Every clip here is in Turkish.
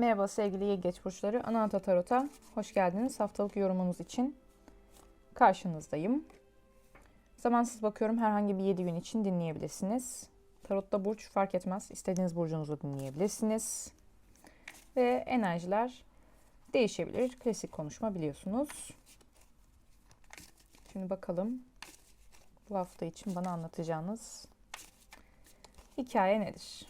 Merhaba sevgili yengeç burçları. Ananta Tarot'a hoş geldiniz. Haftalık yorumunuz için karşınızdayım. Zamansız bakıyorum herhangi bir 7 gün için dinleyebilirsiniz. Tarot'ta burç fark etmez. İstediğiniz burcunuzu dinleyebilirsiniz. Ve enerjiler değişebilir. Klasik konuşma biliyorsunuz. Şimdi bakalım bu hafta için bana anlatacağınız hikaye nedir?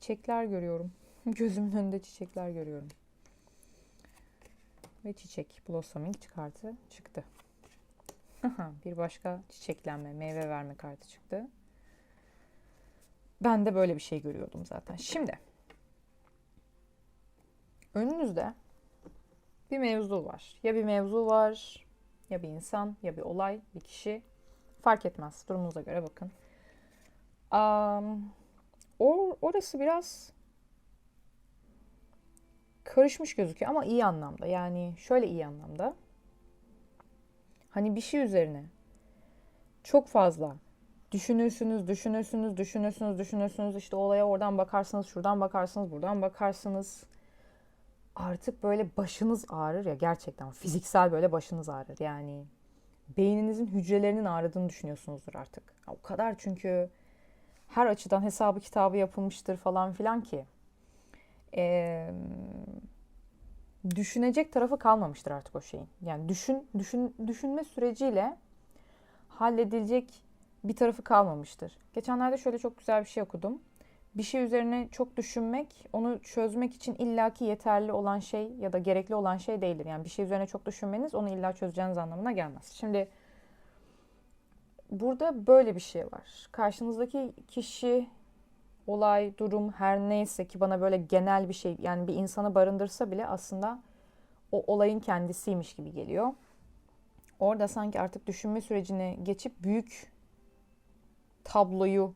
Çiçekler görüyorum. Gözümün önünde çiçekler görüyorum. Ve çiçek blossoming kartı çıktı. bir başka çiçeklenme, meyve verme kartı çıktı. Ben de böyle bir şey görüyordum zaten. Şimdi önünüzde bir mevzu var. Ya bir mevzu var, ya bir insan, ya bir olay, bir kişi. Fark etmez. Durumunuza göre bakın. Um, Or, orası biraz karışmış gözüküyor ama iyi anlamda. Yani şöyle iyi anlamda. Hani bir şey üzerine çok fazla düşünürsünüz, düşünürsünüz, düşünürsünüz, düşünürsünüz. İşte olaya oradan bakarsınız, şuradan bakarsınız, buradan bakarsınız. Artık böyle başınız ağrır ya gerçekten fiziksel böyle başınız ağrır. Yani beyninizin hücrelerinin ağrıdığını düşünüyorsunuzdur artık. O kadar çünkü her açıdan hesabı kitabı yapılmıştır falan filan ki e, düşünecek tarafı kalmamıştır artık o şeyin. Yani düşün, düşün düşünme süreciyle halledilecek bir tarafı kalmamıştır. Geçenlerde şöyle çok güzel bir şey okudum. Bir şey üzerine çok düşünmek, onu çözmek için illaki yeterli olan şey ya da gerekli olan şey değildir. Yani bir şey üzerine çok düşünmeniz onu illa çözeceğiniz anlamına gelmez. Şimdi burada böyle bir şey var. Karşınızdaki kişi, olay, durum her neyse ki bana böyle genel bir şey yani bir insanı barındırsa bile aslında o olayın kendisiymiş gibi geliyor. Orada sanki artık düşünme sürecine geçip büyük tabloyu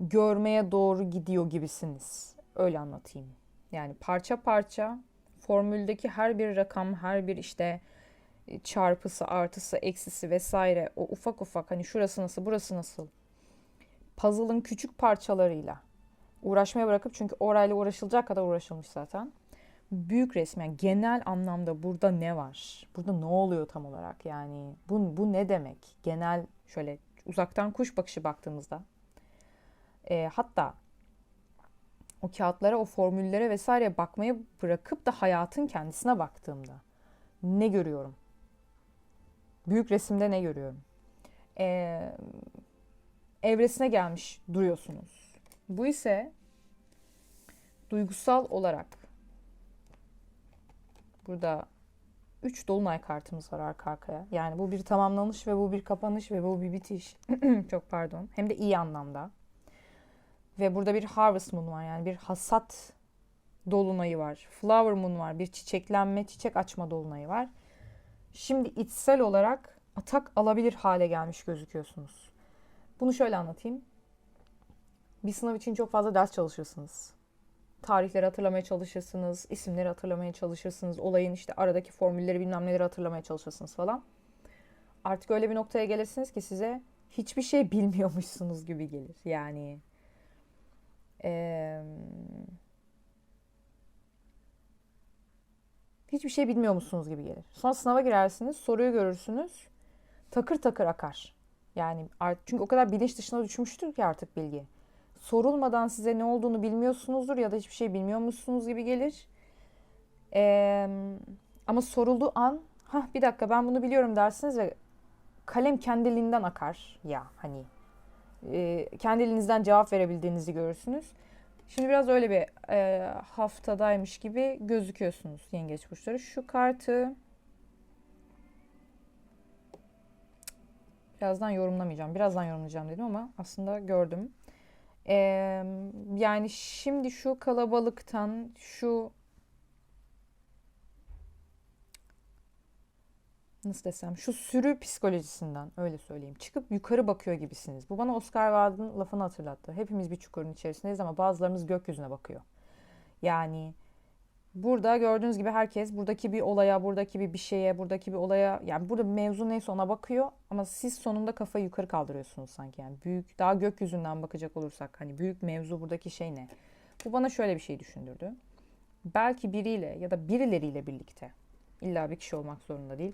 görmeye doğru gidiyor gibisiniz. Öyle anlatayım. Yani parça parça formüldeki her bir rakam, her bir işte çarpısı, artısı, eksisi vesaire o ufak ufak hani şurası nasıl, burası nasıl puzzle'ın küçük parçalarıyla uğraşmaya bırakıp çünkü orayla uğraşılacak kadar uğraşılmış zaten. Büyük resmi yani genel anlamda burada ne var? Burada ne oluyor tam olarak? Yani bu, bu ne demek? Genel şöyle uzaktan kuş bakışı baktığımızda e, hatta o kağıtlara, o formüllere vesaire bakmayı bırakıp da hayatın kendisine baktığımda ne görüyorum? Büyük resimde ne görüyorum? Ee, evresine gelmiş duruyorsunuz. Bu ise duygusal olarak burada 3 dolunay kartımız var arka arkaya. Yani bu bir tamamlanış ve bu bir kapanış ve bu bir bitiş. Çok pardon. Hem de iyi anlamda. Ve burada bir harvest moon var yani bir hasat dolunayı var. Flower moon var. Bir çiçeklenme, çiçek açma dolunayı var. Şimdi içsel olarak atak alabilir hale gelmiş gözüküyorsunuz. Bunu şöyle anlatayım. Bir sınav için çok fazla ders çalışırsınız. Tarihleri hatırlamaya çalışırsınız, isimleri hatırlamaya çalışırsınız, olayın işte aradaki formülleri bilmem neleri hatırlamaya çalışırsınız falan. Artık öyle bir noktaya gelirsiniz ki size hiçbir şey bilmiyormuşsunuz gibi gelir. Yani ee, hiçbir şey bilmiyor musunuz gibi gelir. Sonra sınava girersiniz, soruyu görürsünüz. Takır takır akar. Yani çünkü o kadar bilinç dışına düşmüştür ki artık bilgi. Sorulmadan size ne olduğunu bilmiyorsunuzdur ya da hiçbir şey bilmiyormuşsunuz gibi gelir. Ee, ama sorulduğu an, ha bir dakika ben bunu biliyorum dersiniz ve kalem kendiliğinden akar ya hani e, kendiliğinizden cevap verebildiğinizi görürsünüz. Şimdi biraz öyle bir e, haftadaymış gibi gözüküyorsunuz yengeç burçları. Şu kartı birazdan yorumlamayacağım. Birazdan yorumlayacağım dedim ama aslında gördüm. Ee, yani şimdi şu kalabalıktan, şu nasıl desem şu sürü psikolojisinden öyle söyleyeyim. Çıkıp yukarı bakıyor gibisiniz. Bu bana Oscar Wilde'ın lafını hatırlattı. Hepimiz bir çukurun içerisindeyiz ama bazılarımız gökyüzüne bakıyor. Yani Burada gördüğünüz gibi herkes buradaki bir olaya, buradaki bir bir şeye, buradaki bir olaya yani burada mevzu neyse ona bakıyor ama siz sonunda kafayı yukarı kaldırıyorsunuz sanki yani büyük daha gökyüzünden bakacak olursak hani büyük mevzu buradaki şey ne? Bu bana şöyle bir şey düşündürdü. Belki biriyle ya da birileriyle birlikte illa bir kişi olmak zorunda değil.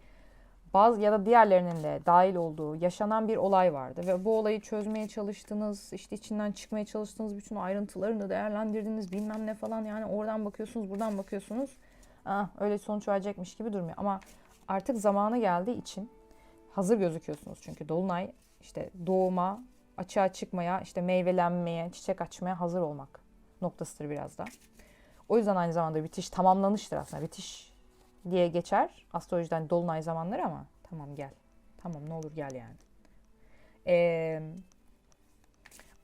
Bazı ya da diğerlerinin de dahil olduğu yaşanan bir olay vardı ve bu olayı çözmeye çalıştınız, işte içinden çıkmaya çalıştığınız bütün ayrıntılarını değerlendirdiniz bilmem ne falan yani oradan bakıyorsunuz, buradan bakıyorsunuz. Ah, öyle sonuç verecekmiş gibi durmuyor ama artık zamanı geldiği için hazır gözüküyorsunuz çünkü dolunay işte doğuma, açığa çıkmaya, işte meyvelenmeye, çiçek açmaya hazır olmak noktasıdır biraz da. O yüzden aynı zamanda bitiş tamamlanıştır aslında. Bitiş diye geçer astrolojiden dolunay zamanları ama tamam gel. Tamam ne olur gel yani. Ee,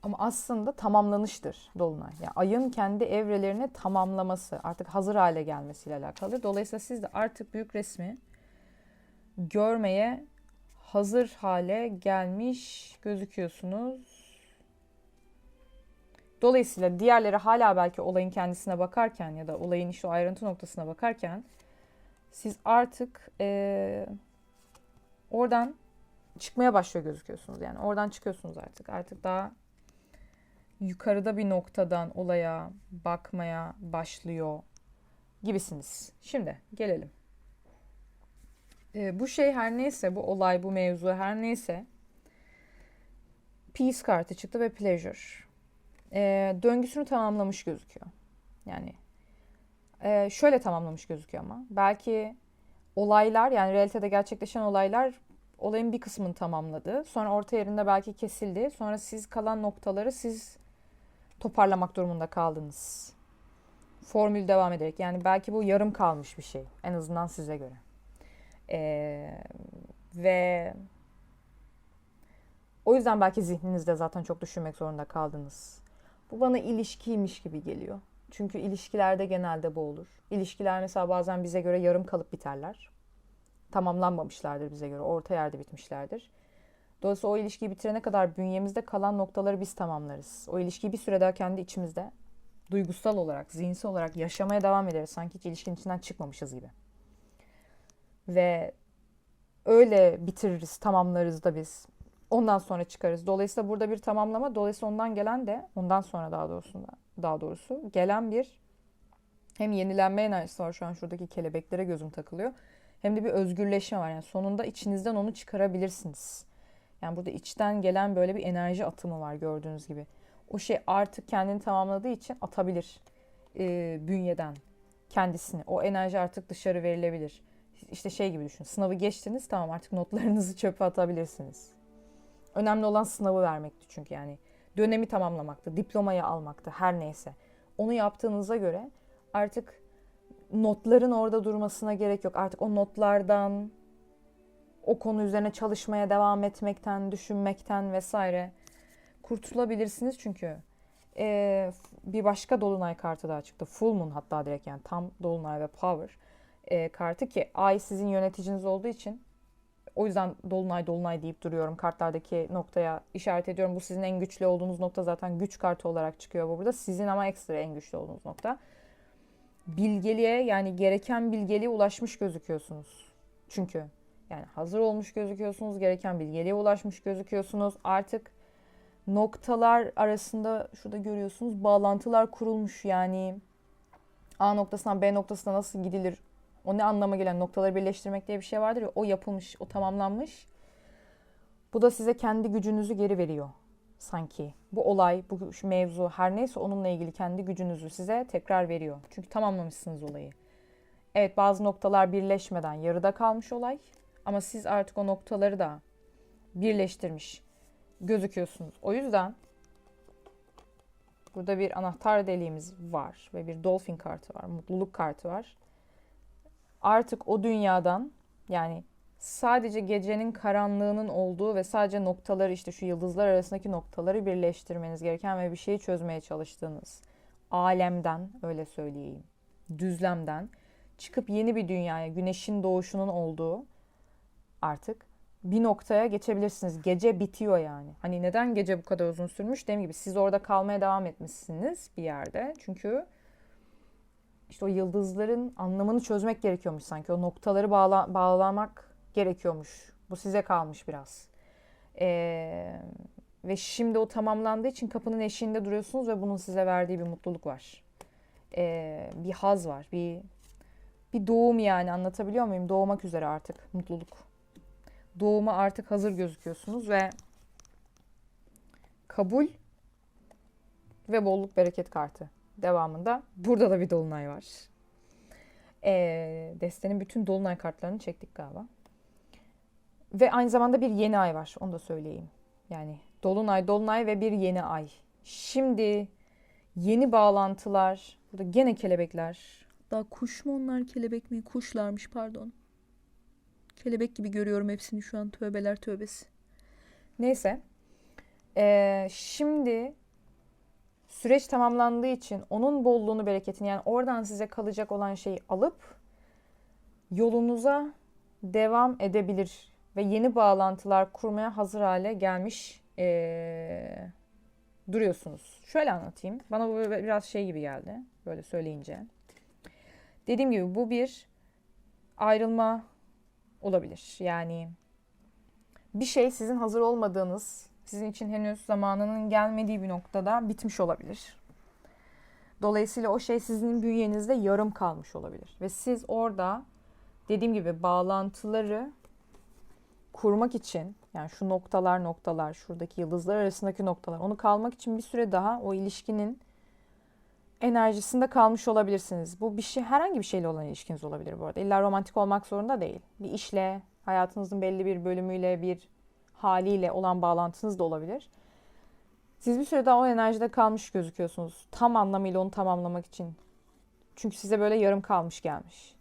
ama aslında tamamlanıştır dolunay. Yani ayın kendi evrelerini tamamlaması, artık hazır hale gelmesiyle alakalı. Dolayısıyla siz de artık büyük resmi görmeye hazır hale gelmiş gözüküyorsunuz. Dolayısıyla diğerleri hala belki olayın kendisine bakarken ya da olayın işte ayrıntı noktasına bakarken siz artık e, oradan çıkmaya başlıyor gözüküyorsunuz. Yani oradan çıkıyorsunuz artık. Artık daha yukarıda bir noktadan olaya bakmaya başlıyor gibisiniz. Şimdi gelelim. E, bu şey her neyse, bu olay, bu mevzu her neyse Peace kartı çıktı ve Pleasure. E, döngüsünü tamamlamış gözüküyor. Yani e, şöyle tamamlamış gözüküyor ama. Belki olaylar yani realitede gerçekleşen olaylar olayın bir kısmını tamamladı. Sonra orta yerinde belki kesildi. Sonra siz kalan noktaları siz toparlamak durumunda kaldınız. Formül devam ederek. Yani belki bu yarım kalmış bir şey. En azından size göre. Ee, ve o yüzden belki zihninizde zaten çok düşünmek zorunda kaldınız. Bu bana ilişkiymiş gibi geliyor. Çünkü ilişkilerde genelde bu olur. İlişkiler mesela bazen bize göre yarım kalıp biterler. Tamamlanmamışlardır bize göre. Orta yerde bitmişlerdir. Dolayısıyla o ilişkiyi bitirene kadar bünyemizde kalan noktaları biz tamamlarız. O ilişkiyi bir süre daha kendi içimizde duygusal olarak, zihinsel olarak yaşamaya devam ederiz. Sanki hiç ilişkinin içinden çıkmamışız gibi. Ve öyle bitiririz, tamamlarız da biz. Ondan sonra çıkarız. Dolayısıyla burada bir tamamlama, dolayısıyla ondan gelen de, ondan sonra daha doğrusu, daha doğrusu gelen bir hem yenilenme enerjisi var şu an şuradaki kelebeklere gözüm takılıyor. Hem de bir özgürleşme var. Yani sonunda içinizden onu çıkarabilirsiniz. Yani burada içten gelen böyle bir enerji atımı var gördüğünüz gibi. O şey artık kendini tamamladığı için atabilir e, bünyeden kendisini. O enerji artık dışarı verilebilir. İşte şey gibi düşün. Sınavı geçtiniz tamam artık notlarınızı çöpe atabilirsiniz. Önemli olan sınavı vermekti çünkü yani. Dönemi tamamlamaktı, diplomayı almaktı her neyse. Onu yaptığınıza göre artık notların orada durmasına gerek yok. Artık o notlardan, o konu üzerine çalışmaya devam etmekten, düşünmekten vesaire kurtulabilirsiniz çünkü e, bir başka dolunay kartı daha çıktı. Full Moon hatta direkt yani tam dolunay ve power e, kartı ki ay sizin yöneticiniz olduğu için o yüzden dolunay dolunay deyip duruyorum. Kartlardaki noktaya işaret ediyorum. Bu sizin en güçlü olduğunuz nokta zaten güç kartı olarak çıkıyor bu burada. Sizin ama ekstra en güçlü olduğunuz nokta. Bilgeliğe yani gereken bilgeliğe ulaşmış gözüküyorsunuz. Çünkü yani hazır olmuş gözüküyorsunuz. Gereken bilgeliğe ulaşmış gözüküyorsunuz. Artık noktalar arasında şurada görüyorsunuz bağlantılar kurulmuş yani A noktasından B noktasına nasıl gidilir o ne anlama gelen noktaları birleştirmek diye bir şey vardır ya o yapılmış, o tamamlanmış. Bu da size kendi gücünüzü geri veriyor sanki. Bu olay, bu şu mevzu her neyse onunla ilgili kendi gücünüzü size tekrar veriyor. Çünkü tamamlamışsınız olayı. Evet bazı noktalar birleşmeden yarıda kalmış olay. Ama siz artık o noktaları da birleştirmiş gözüküyorsunuz. O yüzden burada bir anahtar deliğimiz var ve bir dolphin kartı var, mutluluk kartı var artık o dünyadan yani sadece gecenin karanlığının olduğu ve sadece noktaları işte şu yıldızlar arasındaki noktaları birleştirmeniz gereken ve bir şeyi çözmeye çalıştığınız alemden öyle söyleyeyim düzlemden çıkıp yeni bir dünyaya güneşin doğuşunun olduğu artık bir noktaya geçebilirsiniz. Gece bitiyor yani. Hani neden gece bu kadar uzun sürmüş? Dediğim gibi siz orada kalmaya devam etmişsiniz bir yerde. Çünkü işte o yıldızların anlamını çözmek gerekiyormuş sanki. O noktaları bağla, bağlamak gerekiyormuş. Bu size kalmış biraz. Ee, ve şimdi o tamamlandığı için kapının eşiğinde duruyorsunuz ve bunun size verdiği bir mutluluk var. Ee, bir haz var. Bir bir doğum yani anlatabiliyor muyum? Doğmak üzere artık mutluluk. Doğuma artık hazır gözüküyorsunuz ve kabul ve bolluk bereket kartı devamında. Burada da bir dolunay var. Ee, destenin bütün dolunay kartlarını çektik galiba. Ve aynı zamanda bir yeni ay var. Onu da söyleyeyim. Yani dolunay, dolunay ve bir yeni ay. Şimdi yeni bağlantılar. Burada gene kelebekler. Daha kuş mu onlar kelebek mi? Kuşlarmış pardon. Kelebek gibi görüyorum hepsini şu an. Tövbeler tövbesi. Neyse. Ee, şimdi süreç tamamlandığı için onun bolluğunu, bereketini yani oradan size kalacak olan şeyi alıp yolunuza devam edebilir ve yeni bağlantılar kurmaya hazır hale gelmiş ee, duruyorsunuz. Şöyle anlatayım. Bana bu biraz şey gibi geldi. Böyle söyleyince. Dediğim gibi bu bir ayrılma olabilir. Yani bir şey sizin hazır olmadığınız, sizin için henüz zamanının gelmediği bir noktada bitmiş olabilir. Dolayısıyla o şey sizin bünyenizde yarım kalmış olabilir. Ve siz orada dediğim gibi bağlantıları kurmak için yani şu noktalar noktalar şuradaki yıldızlar arasındaki noktalar onu kalmak için bir süre daha o ilişkinin enerjisinde kalmış olabilirsiniz. Bu bir şey herhangi bir şeyle olan ilişkiniz olabilir bu arada. İlla romantik olmak zorunda değil. Bir işle, hayatınızın belli bir bölümüyle, bir haliyle olan bağlantınız da olabilir. Siz bir süre daha o enerjide kalmış gözüküyorsunuz. Tam anlamıyla onu tamamlamak için. Çünkü size böyle yarım kalmış gelmiş.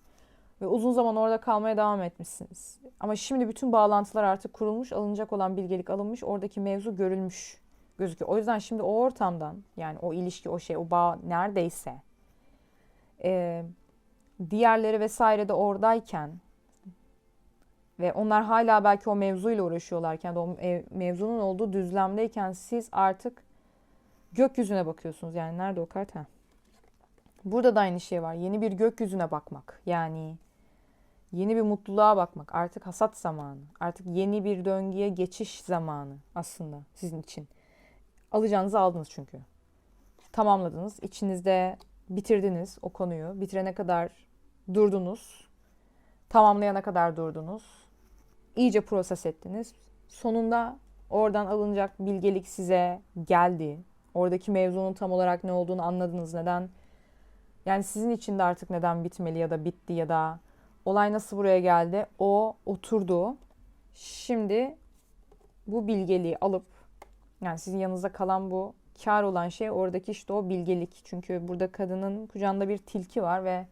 Ve uzun zaman orada kalmaya devam etmişsiniz. Ama şimdi bütün bağlantılar artık kurulmuş, alınacak olan bilgelik alınmış, oradaki mevzu görülmüş gözüküyor. O yüzden şimdi o ortamdan yani o ilişki, o şey, o bağ neredeyse e, diğerleri vesaire de oradayken ve onlar hala belki o mevzuyla uğraşıyorlarken o mevzunun olduğu düzlemdeyken siz artık gökyüzüne bakıyorsunuz. Yani nerede o kart? Ha. Burada da aynı şey var. Yeni bir gökyüzüne bakmak. Yani yeni bir mutluluğa bakmak. Artık hasat zamanı. Artık yeni bir döngüye geçiş zamanı aslında sizin için. Alacağınızı aldınız çünkü. Tamamladınız. İçinizde bitirdiniz o konuyu. Bitirene kadar durdunuz. Tamamlayana kadar durdunuz. İyice proses ettiniz. Sonunda oradan alınacak bilgelik size geldi. Oradaki mevzunun tam olarak ne olduğunu anladınız. Neden? Yani sizin için de artık neden bitmeli ya da bitti ya da olay nasıl buraya geldi? O oturdu. Şimdi bu bilgeliği alıp yani sizin yanınızda kalan bu kar olan şey oradaki işte o bilgelik. Çünkü burada kadının kucağında bir tilki var ve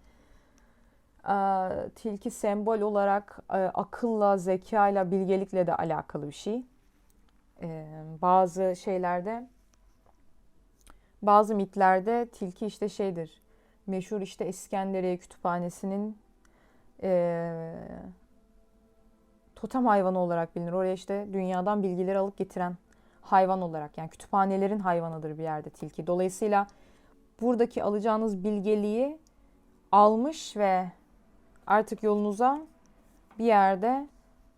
tilki sembol olarak akılla, zekayla, bilgelikle de alakalı bir şey. Bazı şeylerde bazı mitlerde tilki işte şeydir. Meşhur işte İskenderiye Kütüphanesi'nin totem hayvanı olarak bilinir. Oraya işte dünyadan bilgileri alıp getiren hayvan olarak yani kütüphanelerin hayvanıdır bir yerde tilki. Dolayısıyla buradaki alacağınız bilgeliği almış ve artık yolunuza bir yerde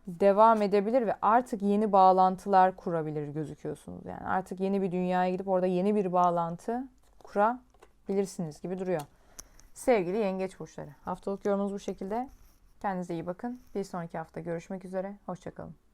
devam edebilir ve artık yeni bağlantılar kurabilir gözüküyorsunuz. Yani artık yeni bir dünyaya gidip orada yeni bir bağlantı kurabilirsiniz gibi duruyor. Sevgili yengeç burçları. Haftalık yorumunuz bu şekilde. Kendinize iyi bakın. Bir sonraki hafta görüşmek üzere. Hoşçakalın.